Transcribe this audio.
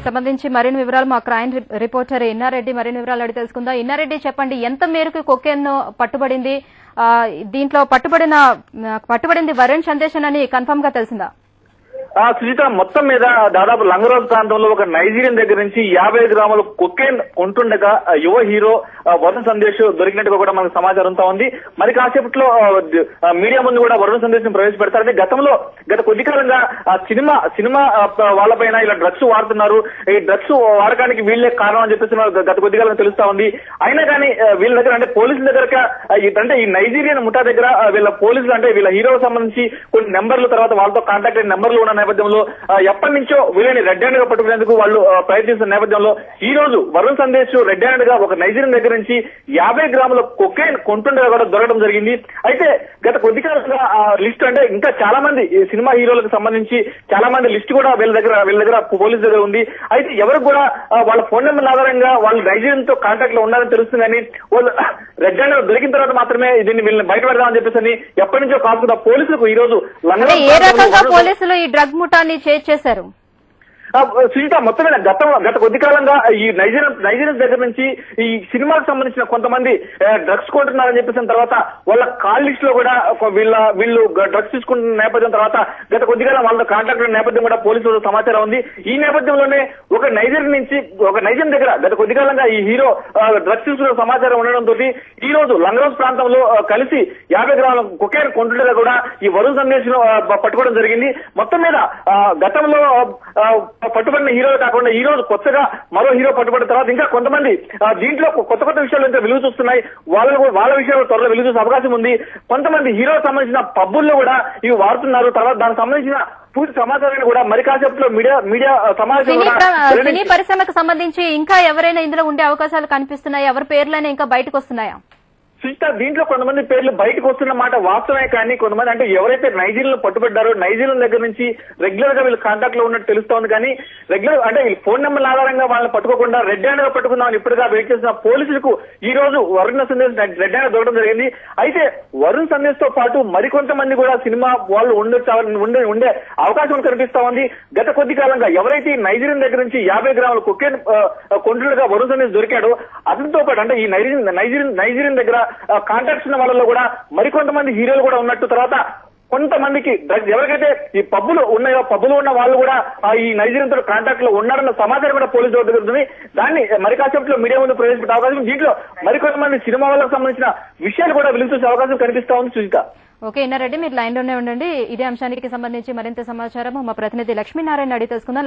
దీనికి సంబంధించి మరిన్ని వివరాలు మా క్రైమ్ రిపోర్టర్ ఇన్నారెడ్డి మరిన్ని వివరాలు అడిగి తెలుసుకుందాం. ఇన్నారెడ్డి చెప్పండి ఎంత మేరకు కొకేన్ పట్టుబడింది? దీంట్లో పట్టుబడిన పట్టుబడింది వరుణ్ సందేశన్ అని కన్ఫర్మ్గా తెలిసిందా సుజిత మొత్తం మీద దాదాపు లంగరోజ్ ప్రాంతంలో ఒక నైజీరియన్ దగ్గర నుంచి యాభై గ్రాముల కొకేన్ కొంటుండగా యువ హీరో వరుణ సందేశ్ దొరికినట్టుగా కూడా మనకు సమాచారంతో ఉంది. మరి కాసేపట్లో మీడియా ముందు కూడా వరుణ సందేశం ప్రవేశపెడతారని గతంలో గత కొద్ది కాలంగా సినిమా సినిమా వాళ్ళపైన ఇలా డ్రగ్స్ వాడుతున్నారు. ఈ డ్రగ్స్ వాడకానికి వీళ్ళే కారణం అని చెప్పేసి గత కొద్ది కాలం తెలుస్తా ఉంది. అయినా కానీ వీళ్ళ దగ్గర అంటే పోలీసుల దగ్గర అంటే ఈ నైజీరియన్ ముఠా దగ్గర వీళ్ళ పోలీసులు అంటే వీళ్ళ హీరోకి సంబంధించి కొన్ని నెంబర్లు తర్వాత వాళ్ళతో కాంటాక్ట్ అయిన నెంబర్లు ఉన్న నేపథ్యంలో ఎప్పటి నుంచో వీళ్ళని రెడ్ హ్యాండ్గా పట్టుకునేందుకు వాళ్ళు ప్రయత్నిస్తున్న నేపథ్యంలో ఈ రోజు వరుణ్ సందేశ్ రెడ్ హ్యాండ్గా ఒక నైజీరియన్ దగ్గర నుంచి యాభై గ్రాముల కొకైన్ కొంటుండగా కూడా దొరకడం జరిగింది. అయితే గత కొద్ది కాలంగా ఆ లిస్ట్ అంటే ఇంకా చాలా మంది సినిమా హీరోలకు సంబంధించి చాలా మంది లిస్ట్ కూడా వీళ్ళ దగ్గర వీళ్ళ దగ్గర పోలీస్ దగ్గర ఉంది. అయితే ఎవరికి కూడా వాళ్ళ ఫోన్ నెంబర్ ఆధారంగా వాళ్ళు నైజీరియన్తో కాంటాక్ట్లో ఉన్నారని తెలుస్తుంది కానీ వాళ్ళు రెడ్ హ్యాండ్ దొరికిన తర్వాత మాత్రమే దీన్ని వీళ్ళని బయట పెడదామని చెప్పేసి ఎప్పటి నుంచో కాకుండా పోలీసులకు ఈ రోజు ఏ రకంగా పోలీసులు ఈ డ్రగ్ ముఠాన్ని చేజ్ సుజిత మొత్తం మీద గతంలో గత కొద్ది కాలంగా ఈ నైజీరియన్ నైజీరియన్ దగ్గర నుంచి ఈ సినిమాకు సంబంధించిన కొంతమంది డ్రగ్స్ కొంటున్నారని చెప్పేసిన తర్వాత వాళ్ళ కాల్ లిస్ట్లో కూడా ఒక వీళ్ళ వీళ్ళు డ్రగ్స్ తీసుకుంటున్న నేపథ్యం తర్వాత గత కొద్ది కాలం వాళ్ళ కాంటాక్ట్ నేపథ్యం కూడా పోలీసులు సమాచారం ఉంది. ఈ నేపథ్యంలోనే ఒక నైజీరియన్ నుంచి ఒక నైజీరియన్ దగ్గర గత కొద్ది కాలంగా ఈ హీరో డ్రగ్స్ తీసుకున్న సమాచారం ఉండడంతో ఈ రోజు లంగరోజ్ ప్రాంతంలో కలిసి యాభై గ్రాముల కుకేర్ కొంటుండగా కూడా ఈ వరుణ్ సందేశం పట్టుకోవడం జరిగింది. మొత్తం మీద గతంలో పట్టుబడిన హీరో కాకుండా ఈ రోజు కొత్తగా మరో హీరో పట్టుబడిన తర్వాత ఇంకా కొంతమంది దీంట్లో కొత్త కొత్త విషయాలు ఇంకా వెలుగు చూస్తున్నాయి వాళ్ళ వాళ్ళ విషయాలు త్వరలో వెలుగు చూసే అవకాశం ఉంది. కొంతమంది హీరో సంబంధించిన పబ్బుల్లో కూడా ఇవి వాడుతున్నారు. తర్వాత దానికి సంబంధించిన పూర్తి సమాచారాన్ని కూడా మరి కాసేపట్లో మీడియా మీడియా సమావేశం సినీ పరిశ్రమకు సంబంధించి ఇంకా ఎవరైనా ఇందులో ఉండే అవకాశాలు కనిపిస్తున్నాయి? ఎవరి పేర్లైనా ఇంకా బయటకు వస్తున్నాయా? సుజిత దీంట్లో కొంతమంది పేర్లు బయటకు వస్తున్న మాట వాస్తవమే కానీ కొంతమంది అంటే ఎవరైతే నైజీరియన్లో పట్టుబడ్డారో నైజీరియన్ దగ్గర నుంచి రెగ్యులర్గా వీళ్ళు కాంటాక్ట్లో ఉన్నట్టు తెలుస్తోంది కానీ రెగ్యులర్ అంటే ఫోన్ నెంబర్ ఆధారంగా వాళ్ళని పట్టుకోకుండా రెడ్ హ్యాండ్గా పట్టుకుందామని ఇప్పటిగా వెయిట్ చేసిన పోలీసులకు ఈ రోజు వరుణ్ సందేశ్ రెడ్ హ్యాండ్ దొరకడం జరిగింది. అయితే వరుణ్ సందేశ్తో పాటు మరికొంతమంది కూడా సినిమా వాళ్ళు ఉండొచ్చు ఉండే ఉండే అవకాశం కనిపిస్తా ఉంది. గత కొద్ది కాలంగా ఎవరైతే నైజీరియన్ దగ్గర నుంచి యాభై గ్రాముల కుకేన్ కొండ్రులుగా వరుణ్ సందేశ్ దొరికాడో అతనితో పాటు అంటే ఈ నైజీరియన్ నైజీరియన్ నైజీరియన్ దగ్గర కాంటాక్ట్స్ ఉన్న వాళ్ళలో కూడా మరికొంతమంది హీరోలు కూడా ఉన్నట్టు తర్వాత కొంతమందికి డ్రగ్స్ ఎవరికైతే ఈ పబ్బులు ఉన్నాయో పబ్బులు ఉన్న వాళ్ళు కూడా ఆ ఈ నైజీరియన్తో కాంటాక్ట్లో ఉన్నారన్న సమాచారం కూడా పోలీసు దగ్గర దొరుకుతుంది దాన్ని మరి కాసేపట్లో మీడియా ముందు ప్రవేశపెట్టే అవకాశం దీంట్లో మరికొంతమంది సినిమా వాళ్ళకు సంబంధించిన విషయాలు కూడా వెలుగుచూసే అవకాశం కనిపిస్తా ఉంది సుజిత. ఓకే ఇన్నారెడ్డి మీరు లైన్లోనే ఉండండి. ఇదే అంశానికి సంబంధించి మరింత సమాచారం మా ప్రతినిధి లక్ష్మీనారాయణ అడిగి తెలుసుకుందాం.